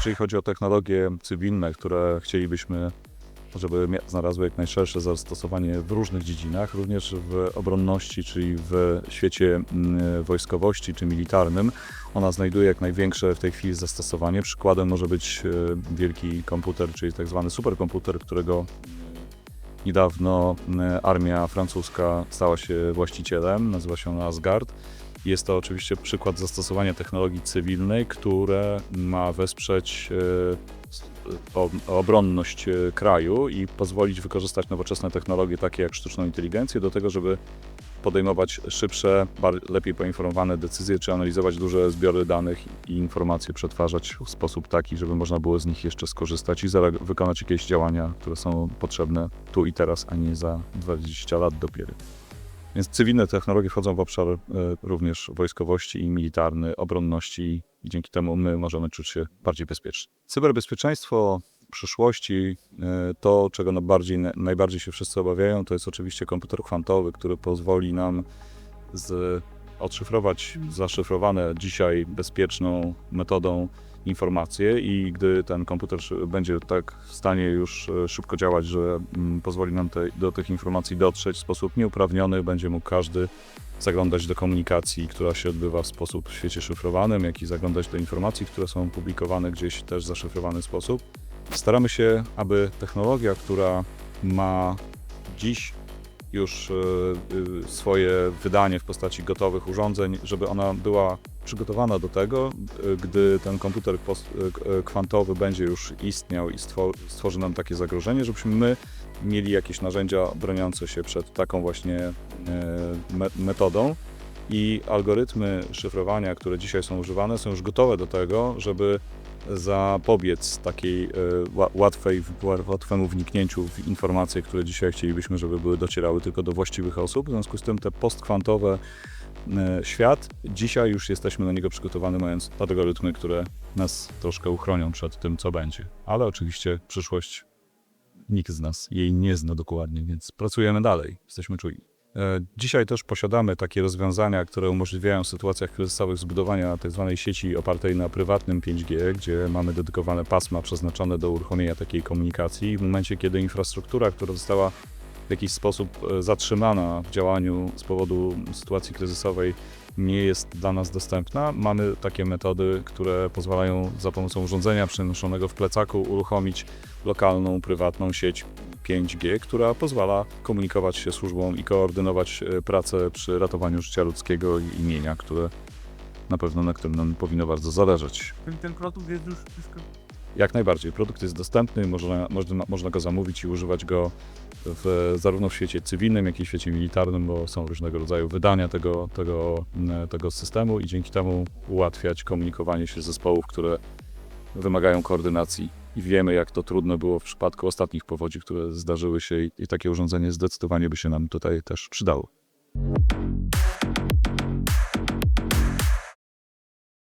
Jeżeli chodzi o technologie cywilne, które chcielibyśmy, żeby znalazły jak najszersze zastosowanie w różnych dziedzinach, również w obronności, czyli w świecie mm, wojskowości czy militarnym, ona znajduje jak największe w tej chwili zastosowanie. Przykładem może być e, wielki komputer, czyli tak zwany superkomputer, którego niedawno e, armia francuska stała się właścicielem, nazywa się on Asgard. Jest to oczywiście przykład zastosowania technologii cywilnej, które ma wesprzeć e, o- obronność e, kraju i pozwolić wykorzystać nowoczesne technologie takie jak sztuczną inteligencję do tego, żeby podejmować szybsze, lepiej poinformowane decyzje, czy analizować duże zbiory danych i informacje przetwarzać w sposób taki, żeby można było z nich jeszcze skorzystać i wykonać jakieś działania, które są potrzebne tu i teraz, a nie za 20 lat dopiero. Więc cywilne technologie wchodzą w obszar e, również wojskowości i militarny, obronności i dzięki temu my możemy czuć się bardziej bezpieczni. Cyberbezpieczeństwo przyszłości, e, to czego najbardziej, najbardziej się wszyscy obawiają, to jest oczywiście komputer kwantowy, który pozwoli nam z, odszyfrować zaszyfrowane dzisiaj bezpieczną metodą informacje i gdy ten komputer będzie tak w stanie już e, szybko działać, że mm, pozwoli nam te, do tych informacji dotrzeć w sposób nieuprawniony, będzie mógł każdy zaglądać do komunikacji, która się odbywa w sposób w świecie szyfrowanym, jak i zaglądać do informacji, które są publikowane gdzieś też w zaszyfrowany sposób. Staramy się, aby technologia, która ma dziś już e, e, swoje wydanie w postaci gotowych urządzeń, żeby ona była przygotowana do tego, gdy ten komputer kwantowy będzie już istniał i stwo- stworzy nam takie zagrożenie, żebyśmy my mieli jakieś narzędzia broniące się przed taką właśnie e, me- metodą. I algorytmy szyfrowania, które dzisiaj są używane, są już gotowe do tego, żeby zapobiec takiej e, ła- łatwej, ła- łatwemu wniknięciu w informacje, które dzisiaj chcielibyśmy, żeby były docierały tylko do właściwych osób. W związku z tym te postkwantowe świat, dzisiaj już jesteśmy na niego przygotowani, mając algorytmy, które nas troszkę uchronią przed tym, co będzie. Ale oczywiście przyszłość nikt z nas jej nie zna dokładnie, więc pracujemy dalej, jesteśmy czujni. E, Dzisiaj też posiadamy takie rozwiązania, które umożliwiają w sytuacjach kryzysowych zbudowania tzw. sieci opartej na prywatnym 5G, gdzie mamy dedykowane pasma przeznaczone do uruchomienia takiej komunikacji. W momencie, kiedy infrastruktura, która została w jakiś sposób e, zatrzymana w działaniu z powodu sytuacji kryzysowej, nie jest dla nas dostępna, mamy takie metody, które pozwalają za pomocą urządzenia przenoszonego w plecaku uruchomić lokalną, prywatną sieć 5G, która pozwala komunikować się służbom i koordynować e, pracę przy ratowaniu życia ludzkiego i imienia, które na pewno na którym nam powinno bardzo zależeć. Ten, ten produkt jest już wszystko. Jak najbardziej. Produkt jest dostępny, można, można, można go zamówić i używać go w, zarówno w świecie cywilnym, jak i w świecie militarnym, bo są różnego rodzaju wydania tego, tego, m, tego systemu i dzięki temu ułatwiać komunikowanie się zespołów, które wymagają koordynacji. I wiemy, jak to trudno było w przypadku ostatnich powodzi, które zdarzyły się i, i takie urządzenie zdecydowanie by się nam tutaj też przydało.